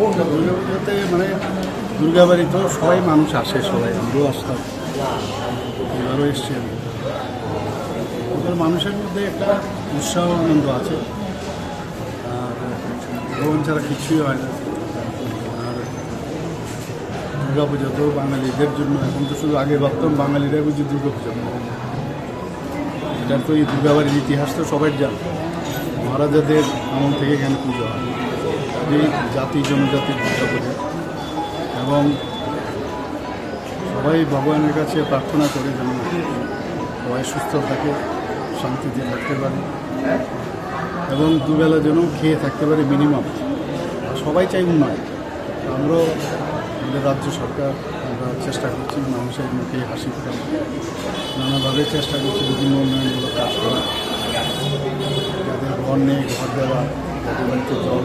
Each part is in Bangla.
দুর্গা পুজোতে মানে দুর্গাবাড়ি তো সবাই মানুষ আসে, সবাই আমরাও আসতাম। এবারও এসছি ওদের মানুষের মধ্যে একটা উৎসাহ আনন্দ আছে। আর ভগবান ছাড়া কিছুই হয় না। আর দুর্গা পুজো তো বাঙালিদের জন্য, এখন তো শুধু আগে ভাবতাম বাঙালিরা বুঝি দুর্গা পুজো এটার তো এই দুর্গাবাড়ির ইতিহাস তো সবাই জানে। মহারাজাদের আমল থেকে এখানে পুজো হয়। এই জাতি জনজাতির দুর্গা পুজো এবং সবাই ভগবানের কাছে প্রার্থনা করে যেন সবাই সুস্থ থাকে, শান্তিতে থাকতে পারে এবং দুবেলা যেন খেয়ে থাকতে পারে মিনিমাম সবাই চাই উন্নয়ন। আমরাও আমাদের রাজ্য সরকার, আমরা চেষ্টা করছি মানুষের মুখে হাসি ফোটানো নানাভাবে চেষ্টা করছি বিভিন্ন উন্নয়নমূলক কাজ করা যাদের ঘর নেই, ঘর দেওয়া যাদের জল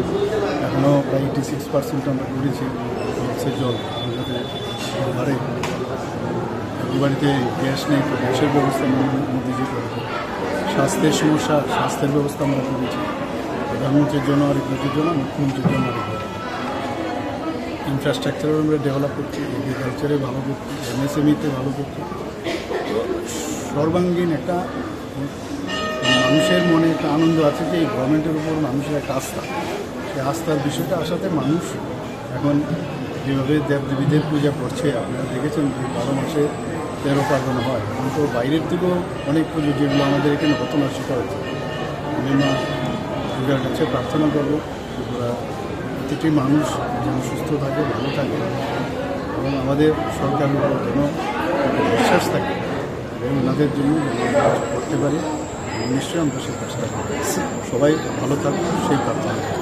এখনও প্রায় এইটি সিক্স পার্সেন্ট আমরা করেছি হচ্ছে জল। বাড়িতে গ্যাস নেই, তো গ্যাসের ব্যবস্থা মোদিজি করেছে স্বাস্থ্যের সমস্যা, স্বাস্থ্যের ব্যবস্থা আমরা করেছি। প্রধানমন্ত্রীর জন্য আরেক ব্যক্তির জন্য মুখ্যমন্ত্রীর জন্য আরেক ইনফ্রাস্ট্রাকচারও আমরা ডেভেলপ করছি এগ্রিকালচারে ভালো করছি এমএসএমইতে ভালো করছি। সর্বাঙ্গীন একটা মানুষের মনে একটা আনন্দ আছে যে এই গভর্নমেন্টের উপর মানুষের একটা আস্থা। সেই আস্থার বিষয়টা আসাতে মানুষ এখন যেভাবে দেবদেবীদের পূজা করছে, আপনারা দেখেছেন যে বারো মাসে তেরো পার্বণ হয়। কিন্তু বাইরের থেকেও অনেক পুজো যেগুলো আমাদের এখানে হতো না সেটা হচ্ছে আমি মা দুর্গার কাছে প্রার্থনা করব প্রতিটি মানুষ যেন সুস্থ থাকে, ভালো থাকে এবং আমাদের সরকারের উপর যেন বিশ্বাস থাকে এবং ওনাদের জন্য করতে পারি। নিশ্চয়ই আমরা সেই কাজটা করতে সবাই ভালো থাকুক সেই প্রার্থনা।